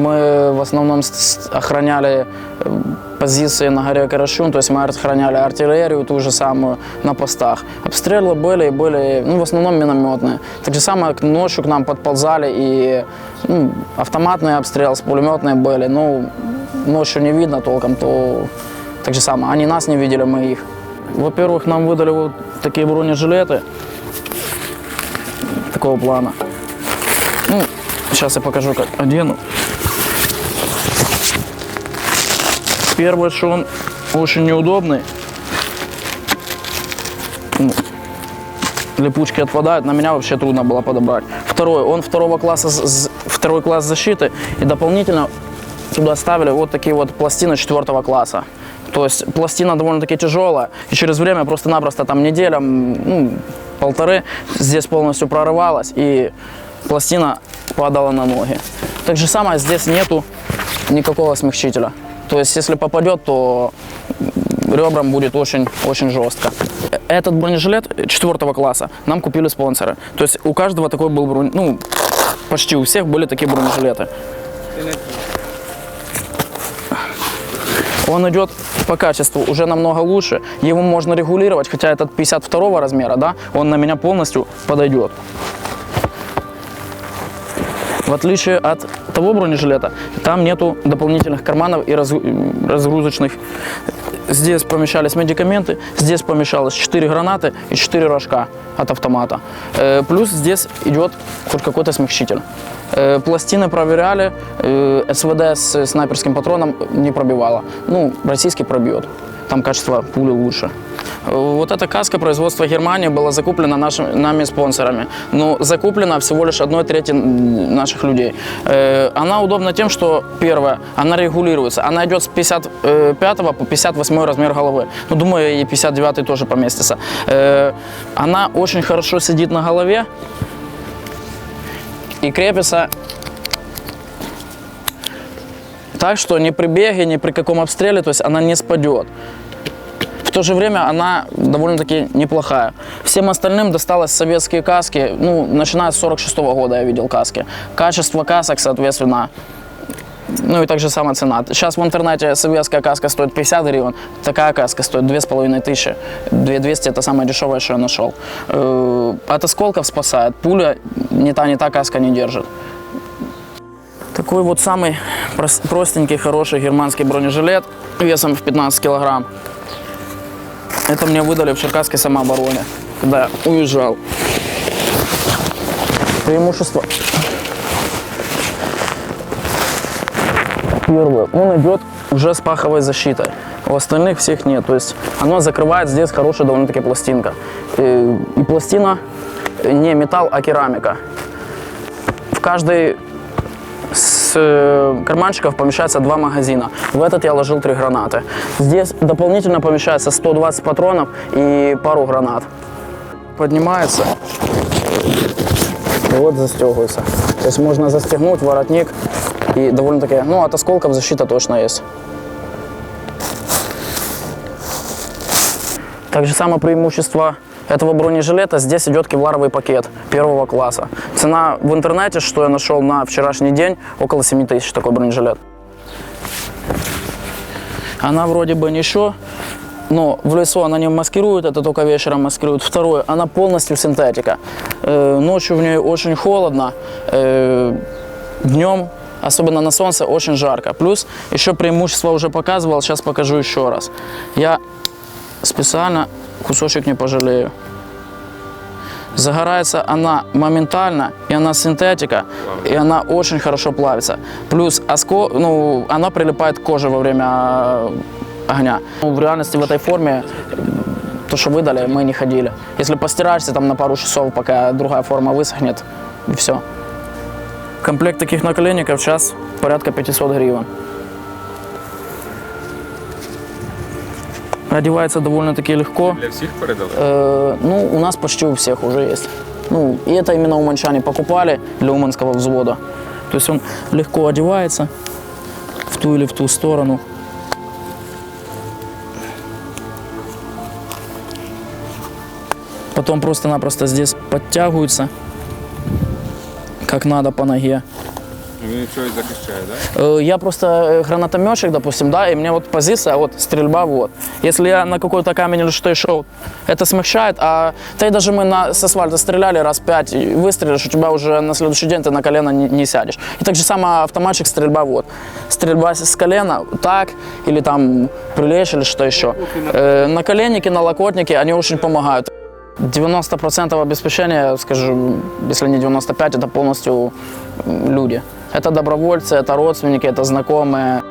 Мы в основном охраняли э, позиции на горе Карашун, то есть мы охраняли артиллерию ту же самую на постах. Обстрелы были и были, ну, в основном минометные. Так же самое к- ночью к нам подползали и ну, автоматный обстрел, с пулеметные были. Ну, ночью не видно толком, то так же самое. Они нас не видели, мы их. Во-первых, нам выдали вот такие бронежилеты такого плана. Ну, сейчас я покажу, как одену. Первое, что он очень неудобный. Ну, липучки отпадают, на меня вообще трудно было подобрать. Второе, он второго класса, второй класс защиты, и дополнительно туда ставили вот такие вот пластины четвертого класса. То есть пластина довольно-таки тяжелая, и через время просто-напросто, там неделя, ну, полторы, здесь полностью прорывалась, и пластина падала на ноги. Так же самое, здесь нету никакого смягчителя. То есть если попадет, то ребрам будет очень, очень жестко. Этот бронежилет четвертого класса нам купили спонсоры. То есть у каждого такой был бронь, ну, почти у всех были такие бронежилеты. Он идет по качеству уже намного лучше. Его можно регулировать, хотя этот 52 размера, да, он на меня полностью подойдет. В отличие от того бронежилета, там нету дополнительных карманов и раз- разгрузочных. Здесь помещались медикаменты, здесь помещалось 4 гранаты и 4 рожка от автомата. Э, Плюс здесь идет хоть какой-то смягчитель. Э, Пластины проверяли, э, СВД с снайперским патроном не пробивало. Ну, российский пробьет, там качество пули лучше. Вот эта каска производства Германии была закуплена нашими, нами спонсорами. Но закуплена всего лишь одной трети наших людей. Э, Она удобна тем, что, первое, она регулируется. Она идет с 55 по 58 размер головы. Ну, думаю, и 59 тоже поместится. Э, Она очень хорошо сидит на голове и крепится так, что ни при беге, ни при каком обстреле, то есть она не спадет. В то же время она довольно-таки неплохая. Всем остальным досталось советские каски, ну, начиная с 46 года я видел каски. Качество касок, соответственно, ну и также сама цена. Сейчас в интернете советская каска стоит 50 гривен, такая каска стоит 2500. тысячи. 2200 это самое дешевое, что я нашел. Э, От осколков спасает. Пуля не та, не та каска не держит. Такой вот самый прос- простенький, хороший германский бронежилет весом в 15 килограмм. Это мне выдали в Черкасской самообороне, когда я уезжал. Преимущество. Первое, он идет уже с паховой защитой. У остальных всех нет. То есть оно закрывает здесь хорошая довольно-таки пластинка. И, и пластина не металл, а керамика. В каждой с э, помещается два магазина. В этот я ложил три гранаты. Здесь дополнительно помещается 120 патронов и пару гранат. Поднимается и вот застегивается. То есть можно застегнуть воротник и довольно-таки, ну от осколков защита точно есть. Также самое преимущество этого бронежилета, здесь идет кевларовый пакет первого класса. Цена в интернете, что я нашел на вчерашний день, около 7 тысяч такой бронежилет. Она вроде бы ничего, но в лесу она не маскирует, это только вечером маскирует. Второе, она полностью синтетика. Э, ночью в ней очень холодно, э, днем, особенно на солнце, очень жарко. Плюс еще преимущество уже показывал, сейчас покажу еще раз. Я специально кусочек не пожалею. Загорается она моментально, и она синтетика, и она очень хорошо плавится. Плюс оско, ну, она прилипает к коже во время э, огня. Ну, в реальности в этой форме то, что выдали, мы не ходили. Если постираешься там на пару часов, пока другая форма высохнет, и все. Комплект таких наколенников сейчас порядка 500 гривен. Одевается довольно-таки легко. Для всіх передали? Э, ну, у нас почти у всех уже есть. Ну, и это именно уманчане покупали для уманского взвода. То есть он легко одевается в ту или в ту сторону. Потом просто-напросто здесь подтягиваются, как надо по ноге. Він щось захищає, так? Э, Я просто гранатометчик, допустим, да, и мне вот позиция, вот стрельба, вот. Если я на какой-то камень или что шел, это смягчает, а да и даже мы на, с асфальта раз пять, выстрелишь, у тебя уже на следующий день ты на колено не, не сядешь. И так же само автоматчик, стрельба, вот. Стрельба с колена, так, или там прилечь, или что еще. Э, наколенники, налокотники, они очень помогают. 90% обеспечения, скажу, если не 95, это полностью люди. Это добровольцы, это родственники, это знакомые.